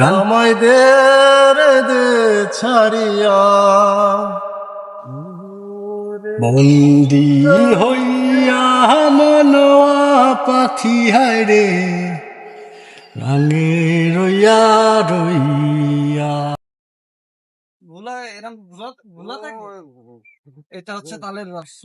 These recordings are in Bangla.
গান। আমাদের দে ছাড়িয়া বন্দি হইয়া মনোয়া পাখি হায় রে রাঙে রইয়া রইয়া। ভোলা এরকম ভোলা ভোলা থাকে? এটা হচ্ছে তালের রস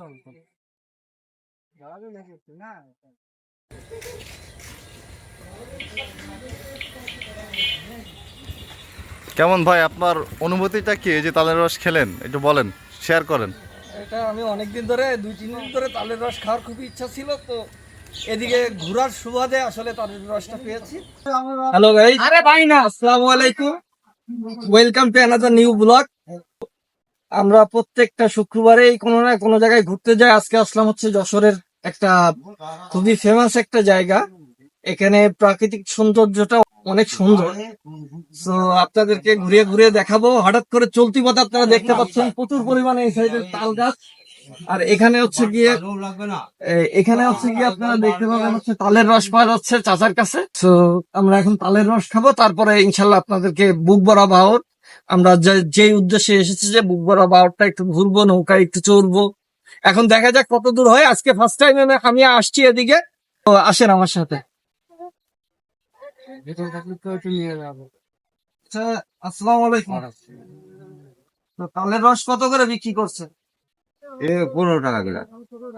কেমন ভাই আপনার অনুভূতিটা কি? যে তালের রস খেলেন একটু বলেন শেয়ার করেন। এটা আমি অনেকদিন ধরে দুই তিন দিন ধরে তালের রস খাওয়ার খুবই ইচ্ছা ছিল তো এদিকে ঘোরার সুবাদে আসলে তালের রসটা পেয়েছি। হ্যালো ভাই আরে ভাই না আসসালামু আলাইকুম। Welcome to another new blog আমরা প্রত্যেকটা শুক্রবারে কোনো না কোনো জায়গায় ঘুরতে যাই। আজকে আসলাম হচ্ছে যশোরের একটা খুবই ফেমাস একটা জায়গা। এখানে প্রাকৃতিক সৌন্দর্যটা অনেক সুন্দর। তো আপনাদেরকে ঘুরিয়ে ঘুরিয়ে দেখাবো। হঠাৎ করে চলতি পথে আপনারা দেখতে পাচ্ছেন প্রচুর পরিমাণে এই সাইডের তাল গাছ। আর এখানে হচ্ছে গিয়ে এখানে হচ্ছে গিয়ে আপনারা দেখতে পাবেন হচ্ছে তালের রস পাওয়া যাচ্ছে চাচার কাছে। তো আমরা এখন তালের রস খাব। তারপরে ইনশাল্লাহ আপনাদেরকে বুক ভরা বাহর আমরা যে- উদ্দেশ্যে এসেছি যে বুক ভরা বাহরটা একটু ঘুরবো, নৌকায় একটু চড়বো। এখন দেখা যাক কত দূর হয়। আজকে ফার্স্ট টাইম আমি আসছি এদিকে। তো আসেন আমার সাথে। আচ্ছা আসসালামু আলাইকুম। তো তালের রস কত করে বিক্রি করছে? এ পনেরো টাকা কিলো।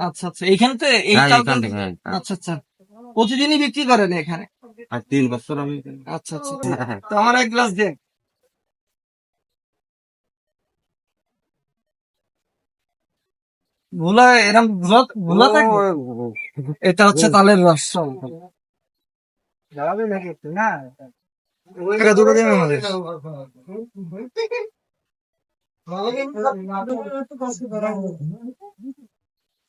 আচ্ছা আচ্ছা এইখানতে এই হ্যাঁ, এখান হ্যাঁ। আচ্ছা আচ্ছা প্রতিদিনই বিক্রি করেন এখানে? আর তিন বছর আমি আচ্ছা আচ্ছা তো আমার এক গ্লাস দেন। ভোলা এরকম ভুলা ভোলা থাকে এটা হচ্ছে তালের রস টাকা দুটো দেবেন আমাদের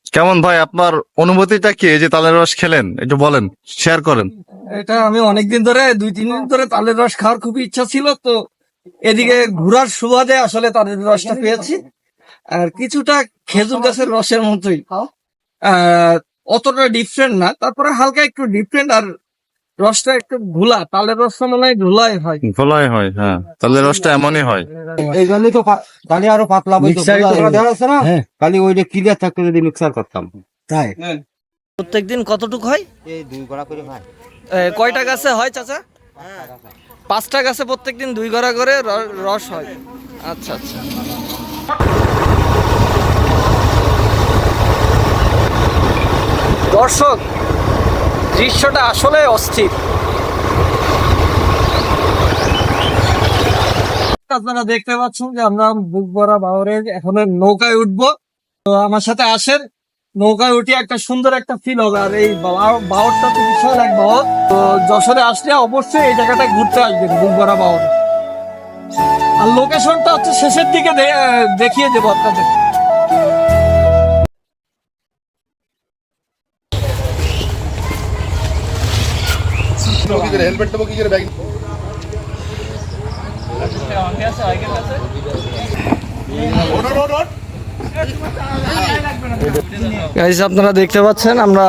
কেমন ভাই আপনার অনুভূতিটা কি? যে তালের রস খেলেন একটু বলেন শেয়ার করেন। এটা আমি অনেকদিন ধরে দুই তিন দিন ধরে তালের রস খাওয়ার খুবই ইচ্ছা ছিল তো এদিকে ঘোরার সুবাদে আসলে তালের রসটা পেয়েছি। আর কিছুটা খেজুর গাছের রসের মতোই। আহ, অতটা ডিফারেন্ট না তারপরে হালকা একটু ডিফারেন্ট আর রসটা একটু ঘোলা তালের রসটা মনে হয় ঘোলাই হয়। ভোলাই হয় হ্যাঁ। তালের রসটা এমনই হয়। এই জন্যই তো তাহলে আরও পাতলা দেখা না? হ্যাঁ। খালি ওইটা ক্লিয়ার থাকতে যদি মিক্সার করতাম। তাই? প্রত্যেকদিন কতটুক হয়? এই দুই গড়া করে ভাই কয়টা গাছে হয় চাচা? পাঁচটা গাছে প্রত্যেকদিন দুই গড়া করে রস হয়। আচ্ছা আচ্ছা। দর্শক দৃশ্যটা আসলে অস্থির। আপনারা দেখতে পাচ্ছেন যে আমরা বুক ভরা বাহরে এখন নৌকায় উঠবো। তো আমার সাথে আসেন। নৌকায় উঠে একটা সুন্দর একটা ফিল হবে। আর এই বাও- বাওরটা তো বিশাল এক বাওর তো যশোরে আসলে অবশ্যই এই জায়গাটা ঘুরতে আসবেন, বুকবরা বাওর আর লোকেশনটা হচ্ছে শেষের দিকে দেখিয়ে দেবো আপনাদের। গাইজ আপনারা দেখতে পাচ্ছেন আমরা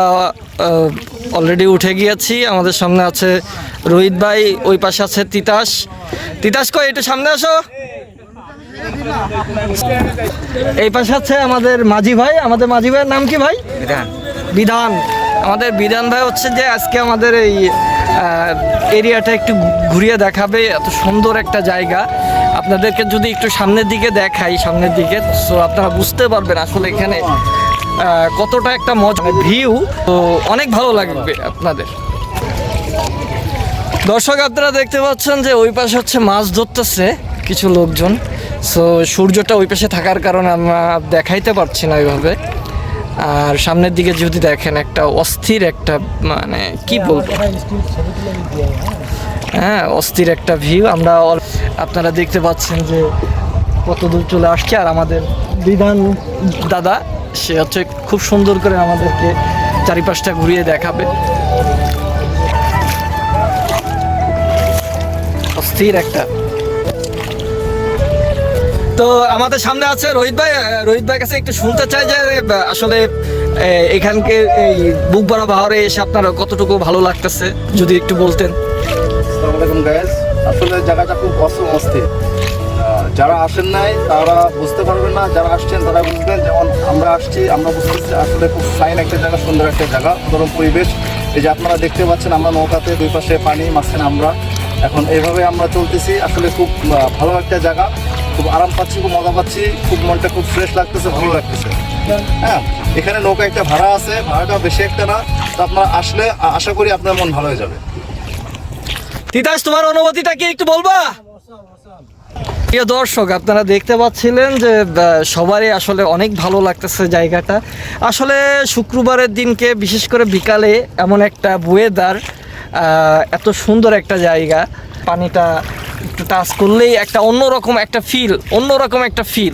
অলরেডি উঠে গিয়েছি। আমাদের সামনে আছে রোহিত ভাই ওই পাশে আছে তিতাস। তিতাস কই একটু সামনে আসো। এই পাশে আছে আমাদের মাঝি ভাই। আমাদের মাঝি ভাইয়ের নাম কি ভাই? বিধান। আমাদের বিধান ভাই হচ্ছে যে আজকে আমাদের এই এরিয়াটা একটু ঘুরিয়ে দেখাবে, এত সুন্দর একটা জায়গা। আপনাদেরকে যদি একটু সামনের দিকে দেখাই, সামনের দিকে সো আপনারা বুঝতে পারবেন আসলে এখানে কতটা একটা মজা, ভিউ। তো অনেক ভালো লাগবে আপনাদের। দর্শক, আপনারা দেখতে পাচ্ছেন যে ওই পাশে হচ্ছে মাছ ধরতেছে কিছু লোকজন। সো সূর্যটা ওই পাশে থাকার কারণে আমরা দেখাইতে পারছি না ওইভাবে। আর সামনের দিকে যদি দেখেন একটা অস্থির একটা মানে কি বলব? হ্যাঁ। অস্থির একটা ভিউ। আমরা আপনারা দেখতে পাচ্ছেন যে কত দূর চলে আসছে। আর আমাদের বিধান দাদা সে হচ্ছে খুব সুন্দর করে আমাদেরকে চারিপাশটা ঘুরিয়ে দেখাবে। অস্থির একটা তো আমাদের সামনে আছে রোহিত ভাই। রোহিত ভাই কাছে একটু শুনতে চাই যে আসলে এখানকে এই বুক ভরা বাহরে এসে আপনার কতটুকু ভালো লাগতেছে, যদি একটু বলতেন। আসলে জায়গাটা খুব অসম অস্থির যারা আসেন নাই, তারা বুঝতে পারবেন না। যারা আসছেন, তারা বুঝবেন। যেমন আমরা আসছি, আমরা বুঝতেছি আসলে খুব ফাইন একটা জায়গা, সুন্দর একটা জায়গা, গরম পরিবেশ। এই যে আপনারা দেখতে পাচ্ছেন, আমরা নৌকাতে দুই পাশে পানি, মাঝখানে আমরা। এখন এইভাবে আমরা চলতেছি। আসলে খুব ভালো একটা জায়গা। খুব আরাম পাচ্ছি, খুব মজা পাচ্ছি, খুব মনটা খুব ফ্রেশ লাগতেছে, ভালো লাগতেছে। হ্যাঁ এখানে নৌকা একটা ভাড়া আছে ভাড়াটা বেশি একটা না, তো আপনারা আসলে আশা করি আপনার মন ভালো হয়ে যাবে। তিতাস, তোমার অনুভূতিটা কি একটু বলবা? প্রিয় দর্শক, আপনারা দেখতে পাচ্ছিলেন যে সবারই আসলে অনেক ভালো লাগতেছে জায়গাটা। আসলে শুক্রবারের দিনকে, বিশেষ করে বিকালে, এমন একটা ওয়েদার এত সুন্দর একটা জায়গা। পানিটা একটু টাচ করলেই একটা অন্যরকম একটা ফিল অন্যরকম একটা ফিল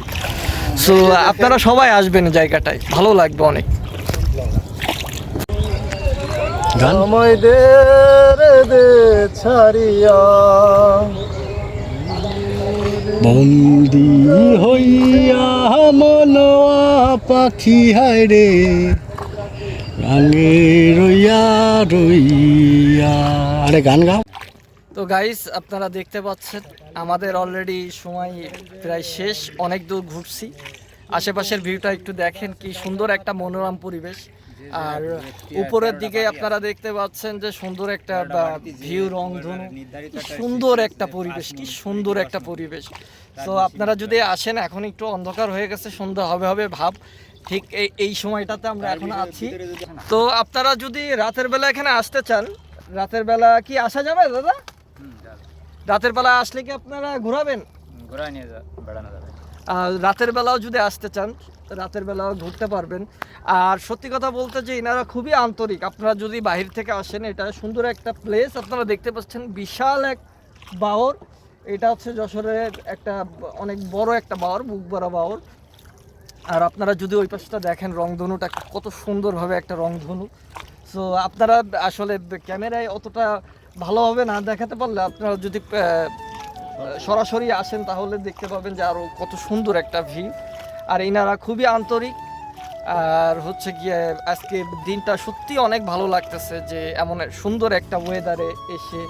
সো আপনারা সবাই আসবেন জায়গাটায় ভালো লাগবে অনেক। দে দে ছাড়িয়া। বন্দি হইয়া মনোয়া পাখি হায় রে। রাঙে রইয়া রইয়া। আরে গান গাও। তো গাইস আপনারা দেখতে পাচ্ছেন, আমাদের অলরেডি সময় প্রায় শেষ, অনেক দূর ঘুরছি। আশেপাশের ভিউটা একটু দেখেন কি সুন্দর একটা মনোরম পরিবেশ। আর উপরের দিকে আপনারা দেখতে পাচ্ছেন যে সুন্দর একটা ভিউ রংধনু। সুন্দর একটা পরিবেশ, কি সুন্দর একটা পরিবেশ। তো আপনারা যদি আসেন, এখন একটু অন্ধকার হয়ে গেছে সুন্দর হবে হবে ভাব। ঠিক এই এই সময়টাতে আমরা এখন আছি। তো আপনারা যদি রাতের বেলা এখানে আসতে চান, রাতের বেলা কি আসা যাবে দাদা? রাতের বেলা আসলে কি আপনারা ঘোরাবেন? ঘোরায় নিয়ে বেড়ানো আর রাতের বেলাও যদি আসতে চান রাতের বেলাও ঘুরতে পারবেন। আর সত্যি কথা বলতে যে এনারা খুবই আন্তরিক। আপনারা যদি বাহির থেকে আসেন এটা সুন্দর একটা প্লেস আপনারা দেখতে পাচ্ছেন বিশাল এক বাওর। এটা হচ্ছে যশোরের একটা অনেক বড় একটা বাওর বুক বড় বাওর। আর আপনারা যদি ওই পাশটা দেখেন রংধনুটা কত সুন্দরভাবে একটা রংধনু। সো আপনারা আসলে ক্যামেরায় অতটা ভালোভাবে না দেখাতে পারলে আপনারা যদি সরাসরি আসেন তাহলে দেখতে পাবেন যে আরও কত সুন্দর একটা ভিউ আর এনারা খুবই আন্তরিক। আর হচ্ছে গিয়ে আজকে দিনটা সত্যি অনেক ভালো লাগতেছে যে এমন সুন্দর একটা ওয়েদারে এসে।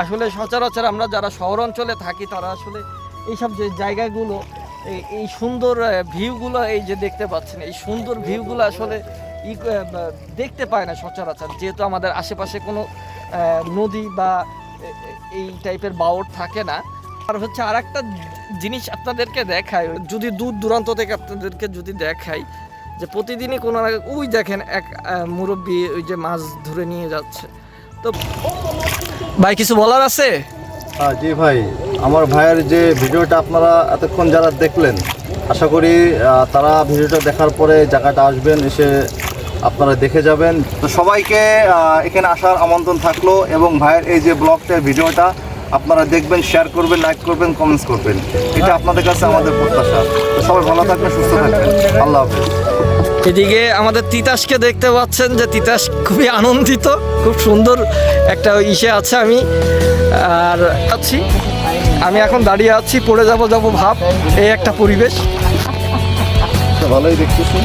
আসলে সচরাচর আমরা যারা শহর অঞ্চলে থাকি, তারা আসলে এইসব যে জায়গাগুলো, এই সুন্দর ভিউগুলো এই যে দেখতে পাচ্ছেন, এই সুন্দর ভিউগুলো আসলে দেখতে পায় না সচরাচর। যেহেতু আমাদের আশেপাশে কোনো নদী বা এই টাইপের বাওর থাকে না। আর হচ্ছে আর একটা জিনিস আপনাদেরকে দেখায় যদি দূর দূরান্ত থেকে আপনাদেরকে যদি দেখাই, যে প্রতিদিনই কোনো না ওই দেখেন এক মুরব্বী ওই যে মাছ ধরে নিয়ে যাচ্ছে। তো ভাই, কিছু বলার আছে? জি ভাই, আমার ভাইয়ের যে ভিডিওটা আপনারা এতক্ষণ যারা দেখলেন, আশা করি তারা ভিডিওটা দেখার পরে জায়গাটা আসবেন, এসে আপনারা দেখে যাবেন। তো সবাইকে এখানে আসার আমন্ত্রণ থাকল এবং ভাইয়ের এই যে ব্লগটার ভিডিওটা আপনারা দেখবেন শেয়ার করবেন লাইক করবেন কমেন্টস করবেন। এটা আপনাদের কাছে আমাদের প্রত্যাশা। তো সবাই ভালো থাকবেন সুস্থ থাকবেন। আল্লাহ হাফেজ। এদিকে আমাদের তিতাসকে দেখতে পাচ্ছেন যে তিতাস খুবই আনন্দিত খুব সুন্দর একটা ইসে আছে আমি। আর আছি আমি এখন দাঁড়িয়ে আছি পড়ে যাব যাব ভাব এই একটা পরিবেশ। ভালোই দেখতেছি।